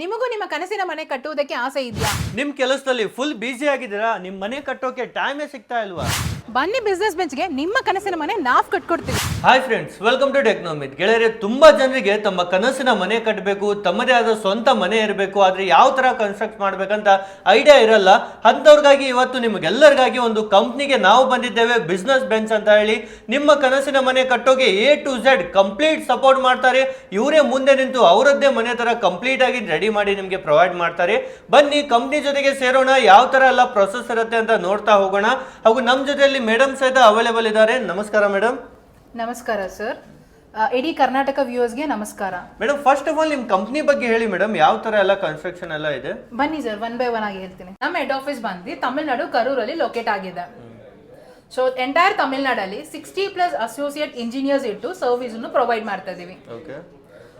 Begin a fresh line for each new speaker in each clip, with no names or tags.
ನಿಮಗೂ ನಿಮ್ಮ ಕನಸಿನ ಮನೆ ಕಟ್ಟುವುದಕ್ಕೆ ಆಸೆ ಇದೆಯಾ?
ನಿಮ್ ಕೆಲಸದಲ್ಲಿ ಫುಲ್ ಬ್ಯುಸಿ ಆಗಿದ್ದೀರಾ? ನಿಮ್ ಮನೆ ಕಟ್ಟೋಕೆ ಟೈಮೇ ಸಿಗ್ತಾ ಇಲ್ವಾ?
ಬನ್ನಿ ಬಿಸ್ನೆಸ್ ಬೆಂಚ್ಗೆ ನಿಮ್ಮ ಕನಸಿನ ಮನೆ ನಾವು ಕಟ್ಕೊಡ್ತೀವಿ.
ಹಾಯ್ ಫ್ರೆಂಡ್ಸ್ ವೆಲ್ಕಮ್ ಟು ಟೆಕ್ನೋಮಿತ್ ಗೆಳೆಯರೆ, ತುಂಬಾ ಜನರಿಗೆ ತಮ್ಮ ಕನಸಿನ ಮನೆ ಕಟ್ಟಬೇಕು ತಮ್ಮದೇ ಆದ ಸ್ವಂತ ಮನೆ ಇರಬೇಕು, ಆದ್ರೆ ಯಾವ ತರ ಕನ್ಸ್ಟ್ರಕ್ಟ್ ಮಾಡ್ಬೇಕಂತ ಐಡಿಯಾ ಇರಲ್ಲ. ಅಂತವ್ರಿಗಾಗಿ ಇವತ್ತು ನಿಮ್ಗೆಲ್ಲರಿಗಾಗಿ ಒಂದು ಕಂಪ್ನಿಗೆ ನಾವು ಬಂದಿದ್ದೇವೆ ಬಿಸ್ನೆಸ್ ಬೆಂಚ್ ಅಂತ ಹೇಳಿ. ನಿಮ್ಮ ಕನಸಿನ ಮನೆ ಕಟ್ಟೋಕೆ A to Z complete support ಮಾಡ್ತಾರೆ. ಇವರೇ ಮುಂದೆ ನಿಂತು ಅವರದ್ದೇ ಮನೆ ತರ ಕಂಪ್ಲೀಟ್ ಆಗಿ ರೆಡಿ ಮಾಡಿ ನಿಮಗೆ ಪ್ರೊವೈಡ್ ಮಾಡ್ತಾರೆ. ಬನ್ನಿ ಕಂಪ್ನಿ ಜೊತೆಗೆ ಸೇರೋಣ, ಯಾವ ತರ ಎಲ್ಲ ಪ್ರೊಸೆಸ್ ಇರುತ್ತೆ ಅಂತ ನೋಡ್ತಾ ಹೋಗೋಣ. ಹಾಗೂ ನಮ್ಮ ಜೊತೆಯಲ್ಲಿ ಮೇಡಮ್ ಸಹಿತ ಅವೈಲೇಬಲ್ ಇದ್ದಾರೆ. ನಮಸ್ಕಾರ ಮೇಡಮ್
ನಮಸ್ಕಾರ ಸರ್ ಇಡೀ ಕರ್ನಾಟಕ ವ್ಯೂವರ್ಸ್ಗೆ ನಮಸ್ಕಾರ.
ಮೇಡಮ್ ಫಸ್ಟ್ ಆಫ್ ಆಲ್ ನಿಮ್ಮ ಕಂಪ್ನಿ ಬಗ್ಗೆ ಹೇಳಿ ಮೇಡಮ್ ಯಾವ ತರ ಎಲ್ಲ ಕನ್ಸ್ಟ್ರಕ್ಷನ್ ಎಲ್ಲ ಇದೆ?
ಬನ್ನಿ ಸರ್ ಒನ್ ಬೈ ಒನ್ ಆಗಿ ಹೇಳ್ತೀನಿ. ನಮ್ಮ ಹೆಡ್ ಆಫೀಸ್ ಬಂದು ತಮಿಳ್ನಾಡು ಕರೂರಲ್ಲಿ ಲೊಕೇಟ್ ಆಗಿದೆ. ಸೊ ಎಂಟೈರ್ ತಮಿಳ್ನಾಡಲ್ಲಿ ಸಿಕ್ಸ್ಟಿ ಪ್ಲಸ್ ಅಸೋಸಿಯೇಟ್ ಇಂಜಿನಿಯರ್ಸ್ ಇಟ್ಟು ಸರ್ವಿಸ್ ಪ್ರೊವೈಡ್ ಮಾಡ್ತಾ ಇದೀವಿ.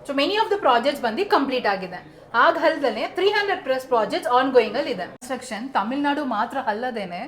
So many of the projects ಬಂದು ಕಂಪ್ಲೀಟ್ ಆಗಿದೆ. ಆಗ ಅಲ್ದನೆ three hundred plus projects ongoing ಅಲ್ಲಿ ಇದೆ. ಕನ್ಸ್ಟ್ರಕ್ಷನ್ ತಮಿಳ್ನಾಡು ಮಾತ್ರ ಅಲ್ಲದೇನೆ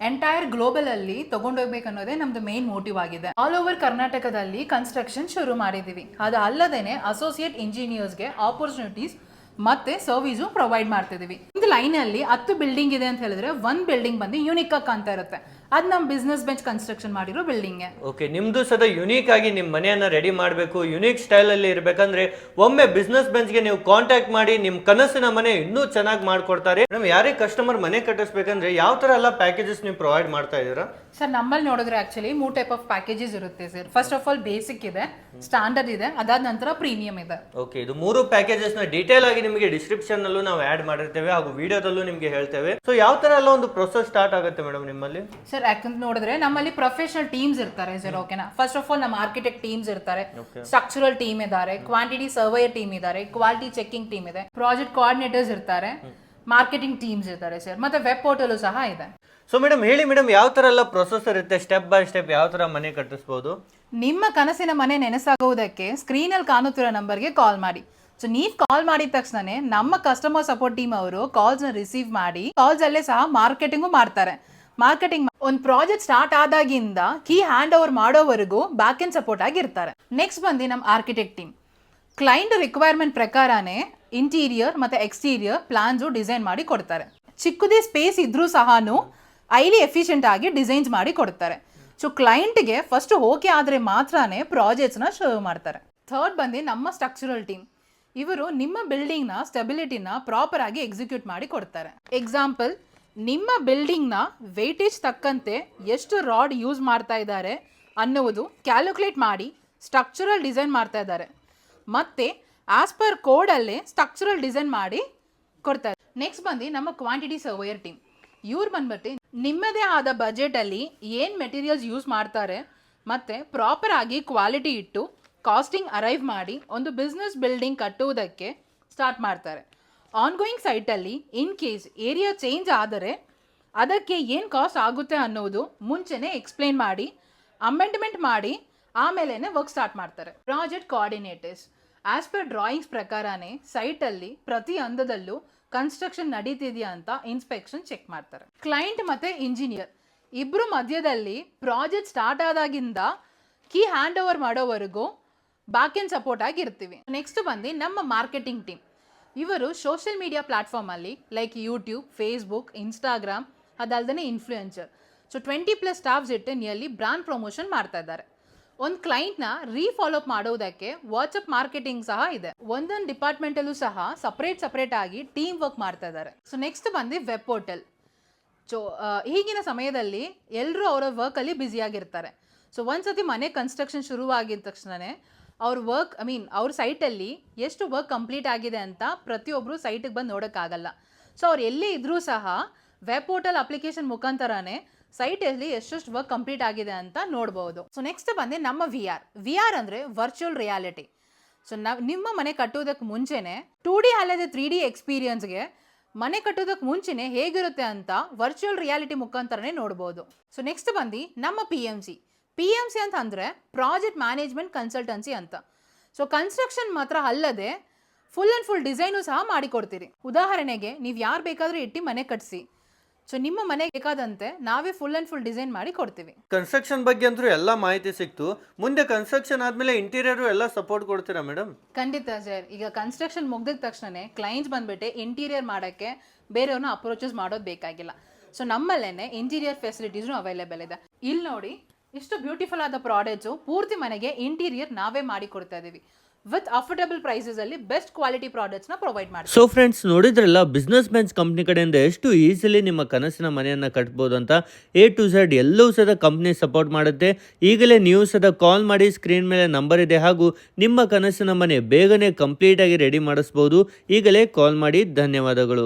ಎಂಟೈರ್ ಗ್ಲೋಬಲ್ ಅಲ್ಲಿ ತಗೊಂಡೋಗ್ಬೇಕು ಅನ್ನೋದೇ ನಮ್ದು ಮೇನ್ ಮೋಟಿವ್ ಆಗಿದೆ. ಆಲ್ ಓವರ್ ಕರ್ನಾಟಕದಲ್ಲಿ ಕನ್ಸ್ಟ್ರಕ್ಷನ್ ಶುರು ಮಾಡಿದೀವಿ. ಅದು ಅಲ್ಲದೇನೆ ಅಸೋಸಿಯೇಟ್ ಇಂಜಿನಿಯರ್ಸ್ಗೆ ಆಪರ್ಚುನಿಟೀಸ್ ಮತ್ತೆ ಸರ್ವಿಸು ಪ್ರೊವೈಡ್ ಮಾಡ್ತಿದೀವಿ. ಒಂದು ಲೈನ್ ಅಲ್ಲಿ ಹತ್ತು ಬಿಲ್ಡಿಂಗ್ ಇದೆ ಅಂತ ಹೇಳಿದ್ರೆ ಒಂದ್ ಬಿಲ್ಡಿಂಗ್ ಬಂದು ಯೂನಿಕ್ ಕಾಣ್ತಾ ಇರುತ್ತೆ. ಅದು ನಮ್ಮ ಬಿಸ್ನೆಸ್ ಬೆಂಚ್ ಕನ್ಸ್ಟ್ರಕ್ಷನ್ ಮಾಡಿರೋ ಬಿಲ್ಡಿಂಗ್
ಓಕೆ ನಿಮ್ದು ಸದ ಯುನೀಕ್ ಆಗಿ ನಿಮ್ಮ ಮನೆಯನ್ನ ರೆಡಿ ಮಾಡಬೇಕು ಯುನೀಕ್ ಸ್ಟೈಲ್ ಅಲ್ಲಿ ಇರಬೇಕಂದ್ರೆ ಒಮ್ಮೆ ಬಿಸ್ನೆಸ್ ಬೆಂಚ್ಗೆ ನೀವು ಕಾಂಟ್ಯಾಕ್ಟ್ ಮಾಡಿ ನಿಮ್ಮ ಕನಸಿನ ಮನೆ ಇನ್ನೂ ಚೆನ್ನಾಗಿ ಮಾಡ್ಕೊಡ್ತಾರೆ. ಮೇಡಮ್ ಯಾರೇ ಕಸ್ಟಮರ್ ಮನೆ ಕಟ್ಟಿಸ್ಬೇಕಂದ್ರೆ ಯಾವ ತರ ಎಲ್ಲ ಪ್ಯಾಕೇಜಸ್ ನೀವು ಪ್ರೊವೈಡ್ ಮಾಡ್ತಾ ಇದ್ದೀರಾ?
ಸರ್ ನಮ್ಮಲ್ಲಿ ನೋಡಿದ್ರೆ ಆಕ್ಚುಲಿ ಮೂರು ಟೈಪ್ ಆಫ್ ಪ್ಯಾಕೇಜಸ್ ಇರುತ್ತೆ sir. First of all basic ಇದೆ ಸ್ಟ್ಯಾಂಡರ್ಡ್ ಇದೆ ಅದಾದ ನಂತರ ಪ್ರೀಮಿಯಂ ಇದೆ.
ಓಕೆ ಇದು ಮೂರು ಪ್ಯಾಕೇಜಸ್ನ ಡೀಟೇಲ್ ಆಗಿ ನಿಮಗೆ ಡಿಸ್ಕ್ರಿಪ್ಷನ್ ಅಲ್ಲೂ ನಾವು ಆಡ್ ಮಾಡಿರ್ತೇವೆ ಹಾಗೂ ವಿಡಿಯೋದಲ್ಲೂ ನಿಮಗೆ ಹೇಳ್ತೇವೆ. ಸೊ ಯಾವ ತರ ಎಲ್ಲ ಒಂದು ಪ್ರೊಸೆಸ್ ಸ್ಟಾರ್ಟ್ ಆಗುತ್ತೆ ಮೇಡಮ್ ನಿಮ್ಮಲ್ಲಿ?
ಸರ್ ಯಾಕಂತ ನೋಡಿದ್ರೆ ನಮ್ಮಲ್ಲಿ ಪ್ರೊಫೆಷನಲ್ ಟೀಮ್ಸ್ ಇರ್ತಾರೆ ಸರ್ ಓಕೆನಾ ಫಸ್ಟ್ ಆಫ್ ಆಲ್ ನಮ್ಮ ಆರ್ಕಿಟೆಕ್ಟ್ ಟೀಮ್ಸ್ ಇರ್ತಾರೆ. ಸ್ಟ್ರಕ್ಚರಲ್ ಟೀಮ್ ಇದ್ದಾರೆ ಕ್ವಾಂಟಿಟಿ ಸರ್ವೇಯರ್ ಟೀಮ್ ಇದ್ದಾರೆ ಕ್ವಾಲಿಟಿ ಚೆಕಿಂಗ್ ಟೀಮ್ ಇದೆ ಪ್ರಾಜೆಕ್ಟ್ ಕೋಆರ್ಡಿನೇಟರ್ಸ್ ಇರ್ತಾರೆ ಮಾರ್ಕೆಟಿಂಗ್ ಟೀಮ್ಸ್ ಇರ್ತಾರೆ ಸರ್ ಮತ್ತೆ ವೆಬ್ ಪೋರ್ಟಲ್ ಸಹ ಇದೆ.
ಸೊ ಮೇಡಮ್ ಹೇಳಿ ಮೇಡಮ್ ಯಾವ ತರ ಎಲ್ಲ ಪ್ರೊಸೆಸ್ ಇರುತ್ತೆ? ಸ್ಟೆಪ್ ಬೈ ಸ್ಟೆಪ್ ಯಾವ ತರ ಮನೆ ಕಟ್ಟಿಸ್ಬೋದು?
ನಿಮ್ಮ ಕನಸಿನ ಮನೆ ನೆನಸಾಗೋದಕ್ಕೆ ಸ್ಕ್ರೀನ್ ಅಲ್ಲಿ ಕಾಣುತ್ತಿರೋ ನಂಬರ್ಗೆ ಕಾಲ್ ಮಾಡಿ. ಸೊ ನೀವು ಕಾಲ್ ಮಾಡಿದ ತಕ್ಷಣನೇ ನಮ್ಮ ಕಸ್ಟಮರ್ ಸಪೋರ್ಟ್ ಟೀಮ್ ಅವರು ಕಾಲ್ಸ್ನ ರಿಸೀವ್ ಮಾಡಿ ಕಾಲ್ಸ್ ಅಲ್ಲೇ ಸಹ ಮಾರ್ಕೆಟಿಂಗು ಮಾಡ್ತಾರೆ. ಮಾರ್ಕೆಟಿಂಗ್ ಒಂದು ಪ್ರಾಜೆಕ್ಟ್ ಸ್ಟಾರ್ಟ್ ಆದಾಗಿಂದ ಕೀ ಹ್ಯಾಂಡ್ ಓವರ್ ಮಾಡೋವರೆಗೂ ಬ್ಯಾಕ್ ಎಂಡ್ ಸಪೋರ್ಟ್ ಆಗಿ ಇರ್ತಾರೆ ನೆಕ್ಸ್ಟ್ ಬಂದು ನಮ್ಮ ಆರ್ಕಿಟೆಕ್ಟ್ ಟೀಮ್ ಕ್ಲೈಂಟ್ ರಿಕ್ವೈರ್ಮೆಂಟ್ ಪ್ರಕಾರನೇ ಇಂಟೀರಿಯರ್ ಮತ್ತೆ ಎಕ್ಸ್ಟೀರಿಯರ್ ಪ್ಲಾನ್ಸು ಡಿಸೈನ್ ಮಾಡಿ ಕೊಡ್ತಾರೆ. ಚಿಕ್ಕದೇ ಸ್ಪೇಸ್ ಇದ್ರೂ ಸಹ ಐಲಿ ಎಫಿಷಿಯೆಂಟ್ ಆಗಿ ಡಿಸೈನ್ಸ್ ಮಾಡಿ ಕೊಡ್ತಾರೆ. ಸೊ ಕ್ಲೈಂಟ್ಗೆ ಫಸ್ಟ್ ಓಕೆ ಆದರೆ ಮಾತ್ರನೇ ಪ್ರಾಜೆಕ್ಟ್ಸ್ನ ಶುರು ಮಾಡ್ತಾರೆ. ಥರ್ಡ್ ಬಂದು ನಮ್ಮ ಸ್ಟ್ರಕ್ಚರಲ್ ಟೀಮ್ ಇವರು ನಿಮ್ಮ ಬಿಲ್ಡಿಂಗ್ನ ಸ್ಟೆಬಿಲಿಟಿನ ಪ್ರಾಪರ್ ಆಗಿ ಎಕ್ಸಿಕ್ಯೂಟ್ ಮಾಡಿ ಕೊಡ್ತಾರೆ. ಎಕ್ಸಾಂಪಲ್ ನಿಮ್ಮ ಬಿಲ್ಡಿಂಗ್ನ ವೆಯ್ಟೇಜ್ ತಕ್ಕಂತೆ ಎಷ್ಟು ರಾಡ್ ಯೂಸ್ ಮಾಡ್ತಾ ಇದ್ದಾರೆ ಅನ್ನುವುದು ಕ್ಯಾಲ್ಕುಲೇಟ್ ಮಾಡಿ ಸ್ಟ್ರಕ್ಚರಲ್ ಡಿಸೈನ್ ಮಾಡ್ತಾ ಇದ್ದಾರೆ. ಮತ್ತೆ ಆಸ್ ಪರ್ ಕೋಡಲ್ಲೇ ಸ್ಟ್ರಕ್ಚರಲ್ ಡಿಸೈನ್ ಮಾಡಿ ಕೊಡ್ತಾರೆ ನೆಕ್ಸ್ಟ್ ಬಂದು ನಮ್ಮ ಕ್ವಾಂಟಿಟಿ ಸರ್ವೇಯರ್ ಟೀಮ್ ಇವ್ರು ಬಂದ್ಬಿಟ್ಟು ನಿಮ್ಮದೇ ಆದ ಬಜೆಟಲ್ಲಿ ಏನು ಮೆಟೀರಿಯಲ್ಸ್ ಯೂಸ್ ಮಾಡ್ತಾರೆ ಮತ್ತು ಪ್ರಾಪರ್ ಆಗಿ ಕ್ವಾಲಿಟಿ ಇಟ್ಟು ಕಾಸ್ಟಿಂಗ್ ಅರೈವ್ ಮಾಡಿ ಒಂದು ಬಿಸ್ನೆಸ್ ಬಿಲ್ಡಿಂಗ್ ಕಟ್ಟುವುದಕ್ಕೆ ಸ್ಟಾರ್ಟ್ ಮಾಡ್ತಾರೆ. ಆನ್ಗೋಯಿಂಗ್ ಸೈಟಲ್ಲಿ ಇನ್ ಕೇಸ್ ಏರಿಯಾ ಚೇಂಜ್ ಆದರೆ, ಅದಕ್ಕೆ ಏನು ಕಾಸ್ಟ್ ಆಗುತ್ತೆ ಅನ್ನೋದು ಮುಂಚೆನೇ ಎಕ್ಸ್ಪ್ಲೇನ್ ಮಾಡಿ ಅಮೆಂಡ್ಮೆಂಟ್ ಮಾಡಿ ಆಮೇಲೆ ವರ್ಕ್ ಸ್ಟಾರ್ಟ್ ಮಾಡ್ತಾರೆ. Project coordinators as per drawings ಪ್ರಕಾರನೇ ಸೈಟಲ್ಲಿ ಪ್ರತಿ ಹಂತದಲ್ಲೂ ಕನ್ಸ್ಟ್ರಕ್ಷನ್ ನಡೀತಿದೆಯಾ ಅಂತ ಇನ್ಸ್ಪೆಕ್ಷನ್ ಚೆಕ್ ಮಾಡ್ತಾರೆ. ಕ್ಲೈಂಟ್ ಮತ್ತೆ ಇಂಜಿನಿಯರ್ ಇಬ್ಬರು ಮಧ್ಯದಲ್ಲಿ ಪ್ರಾಜೆಕ್ಟ್ ಸ್ಟಾರ್ಟ್ ಆದಾಗಿಂದ ಕೀ ಹ್ಯಾಂಡ್ ಓವರ್ ಮಾಡೋವರೆಗೂ ಬ್ಯಾಕ್ ಎಂಡ್ ಸಪೋರ್ಟ್ ಆಗಿರ್ತೀವಿ. ನೆಕ್ಸ್ಟ್ ಬಂದು ನಮ್ಮ ಮಾರ್ಕೆಟಿಂಗ್ ಟೀಮ್ ಇವರು ಸೋಷಿಯಲ್ ಮೀಡಿಯಾ ಪ್ಲಾಟ್ಫಾರ್ಮಲ್ಲಿ like YouTube Facebook Instagram ಅದಲ್ದೇ influencer so twenty plus staffs ಇಟ್ಟು ನಿಯರ್ಲಿ ಬ್ರಾಂಡ್ ಪ್ರಮೋಷನ್ ಮಾಡ್ತಾ ಇದ್ದಾರೆ. ಒಂದು ಕ್ಲೈಂಟ್ನ ರೀಫಾಲೋಅಪ್ ಮಾಡೋದಕ್ಕೆ ವಾಟ್ಸಪ್ ಮಾರ್ಕೆಟಿಂಗ್ ಸಹ ಇದೆ. ಒಂದೊಂದು ಡಿಪಾರ್ಟ್ಮೆಂಟಲ್ಲೂ ಸಹ ಸಪ್ರೇಟ್ ಸಪ್ರೇಟ್ ಆಗಿ ಟೀಮ್ ವರ್ಕ್ ಮಾಡ್ತಾ ಇದ್ದಾರೆ. ಸೊ ನೆಕ್ಸ್ಟ್ ಬಂದು ವೆಬ್ ಪೋರ್ಟಲ್ ಸೊ ಈಗಿನ ಸಮಯದಲ್ಲಿ ಎಲ್ಲರೂ ಅವರ ವರ್ಕಲ್ಲಿ ಬ್ಯುಸಿಯಾಗಿರ್ತಾರೆ ಸೊ ಒಂದ್ಸತಿ ಮನೆ ಕನ್ಸ್ಟ್ರಕ್ಷನ್ ಶುರುವಾಗಿದ ತಕ್ಷಣವೇ ಅವ್ರ ವರ್ಕ್ ಐ ಮೀನ್ ಅವ್ರ ಸೈಟಲ್ಲಿ ಎಷ್ಟು ವರ್ಕ್ ಕಂಪ್ಲೀಟ್ ಆಗಿದೆ ಅಂತ ಪ್ರತಿಯೊಬ್ಬರು ಸೈಟಿಗೆ ಬಂದು ನೋಡೋಕ್ಕಾಗಲ್ಲ. ಸೊ ಅವ್ರು ಎಲ್ಲೇ ಇದ್ದರೂ ಸಹ ವೆಬ್ ಪೋರ್ಟಲ್ ಅಪ್ಲಿಕೇಶನ್ ಮುಖಾಂತರನೇ ಸೈಟಲ್ಲಿ ಎಷ್ಟೆಷ್ಟು ವರ್ಕ್ ಕಂಪ್ಲೀಟ್ ಆಗಿದೆ ಅಂತ ನೋಡ್ಬೋದು. ಸೊ ನೆಕ್ಸ್ಟ್ ಬಂದೆ ನಮ್ಮ ವಿ ಆರ್ ವಿ ಆರ್ ಅಂದರೆ ವರ್ಚುವಲ್ ರಿಯಾಲಿಟಿ ಸೊ ನಾವು, ನಿಮ್ಮ ಮನೆ ಕಟ್ಟೋದಕ್ಕೆ ಮುಂಚೆನೆ ಟೂ ಡಿ ಅಲ್ಲದೆ ತ್ರೀ ಡಿ ಎಕ್ಸ್ಪೀರಿಯನ್ಸ್ಗೆ ಮನೆ ಕಟ್ಟೋದಕ್ಕೆ ಮುಂಚೆನೆ ಹೇಗಿರುತ್ತೆ ಅಂತ ವರ್ಚುವಲ್ ರಿಯಾಲಿಟಿ ಮುಖಾಂತರನೇ ನೋಡ್ಬೋದು. ಸೊ ನೆಕ್ಸ್ಟ್ ಬಂದು ನಮ್ಮ P M C P M C ಅಂತ ಅಂದರೆ ಪ್ರಾಜೆಕ್ಟ್ ಮ್ಯಾನೇಜ್ಮೆಂಟ್ ಕನ್ಸಲ್ಟೆನ್ಸಿ ಅಂತ. ಸೊ ಕನ್ಸ್ಟ್ರಕ್ಷನ್ ಮಾತ್ರ ಅಲ್ಲದೆ ಫುಲ್ ಆ್ಯಂಡ್ ಫುಲ್ ಡಿಸೈನು ಸಹ ಮಾಡಿಕೊಡ್ತೀರಿ. ಉದಾಹರಣೆಗೆ ನೀವು ಯಾರು ಬೇಕಾದರೂ ಇಟ್ಟು ಮನೆ ಕಟ್ಟಿಸಿ ಸೊ ನಿಮ್ಮ ಮನೆಗೆ ಬೇಕಾದಂತೆ ನಾವೇ ಫುಲ್ ಆ್ಯಂಡ್ ಫುಲ್ ಡಿಸೈನ್ ಮಾಡಿ ಕೊಡ್ತೀವಿ.
ಕನ್ಸ್ಟ್ರಕ್ಷನ್ ಬಗ್ಗೆ ಅಂತೂ ಎಲ್ಲ ಮಾಹಿತಿ ಸಿಕ್ತು. ಮುಂದೆ ಕನ್ಸ್ಟ್ರಕ್ಷನ್ ಆದಮೇಲೆ ಇಂಟೀರಿಯರ್ ಎಲ್ಲ ಸಪೋರ್ಟ್ ಕೊಡ್ತೀರಾ ಮೇಡಮ್
ಖಂಡಿತ ಸರ್. ಈಗ ಕನ್ಸ್ಟ್ರಕ್ಷನ್ ಮುಗ್ದಿದ ತಕ್ಷಣನೇ ಕ್ಲೈಂಟ್ಸ್ ಬಂದ್ಬಿಟ್ಟು ಇಂಟೀರಿಯರ್ ಮಾಡೋಕ್ಕೆ ಬೇರೆಯವ್ರನ್ನ ಅಪ್ರೋಚಸ್ ಮಾಡೋದು ಬೇಕಾಗಿಲ್ಲ. ಸೊ ನಮ್ಮಲ್ಲೇ ಇಂಟೀರಿಯರ್ ಫೆಸಿಲಿಟೀಸ್ನು ಅವೈಲೇಬಲ್ ಇದೆ. ಇಲ್ಲಿ ನೋಡಿ ಇಷ್ಟು ಬ್ಯೂಟಿಫುಲ್ ಆದ ಪ್ರಾಡಕ್ಟ್ಸು ಪೂರ್ತಿ ಮನೆಗೆ ಇಂಟೀರಿಯರ್ ನಾವೇ ಮಾಡಿ ಕೊಡ್ತಾ ಇದೀವಿ ವಿತ್ ಅಫೋರ್ಡಬಲ್ ಪ್ರೈಸಸ್ ಅಲ್ಲಿ ಬೆಸ್ಟ್ ಕ್ವಾಲಿಟಿ ಪ್ರಾಡಕ್ಟ್ಸ್ನ ಪ್ರೊವೈಡ್ ಮಾಡಿ
ಸೊ ಫ್ರೆಂಡ್ಸ್ ನೋಡಿದ್ರಲ್ಲ ಬಿಸ್ನೆಸ್ ಮ್ಯಾನ್ಸ್ ಕಂಪ್ನಿ ಕಡೆಯಿಂದ ಎಷ್ಟು ಈಸಿಲಿ ನಿಮ್ಮ ಕನಸಿನ ಮನೆಯನ್ನ ಕಟ್ಬೋದು ಅಂತ ಎ ಟು ಝೆಡ್ ಎಲ್ಲವೂ ಸದ ಕಂಪ್ನಿ ಸಪೋರ್ಟ್ ಮಾಡುತ್ತೆ. ಈಗಲೇ ನೀವು ಸದ ಕಾಲ್ ಮಾಡಿ ಸ್ಕ್ರೀನ್ ಮೇಲೆ ನಂಬರ್ ಇದೆ ಹಾಗೂ ನಿಮ್ಮ ಕನಸಿನ ಮನೆ ಬೇಗನೆ ಕಂಪ್ಲೀಟ್ ಆಗಿ ರೆಡಿ ಮಾಡಿಸ್ಬೋದು. ಈಗಲೇ ಕಾಲ್ ಮಾಡಿ ಧನ್ಯವಾದಗಳು.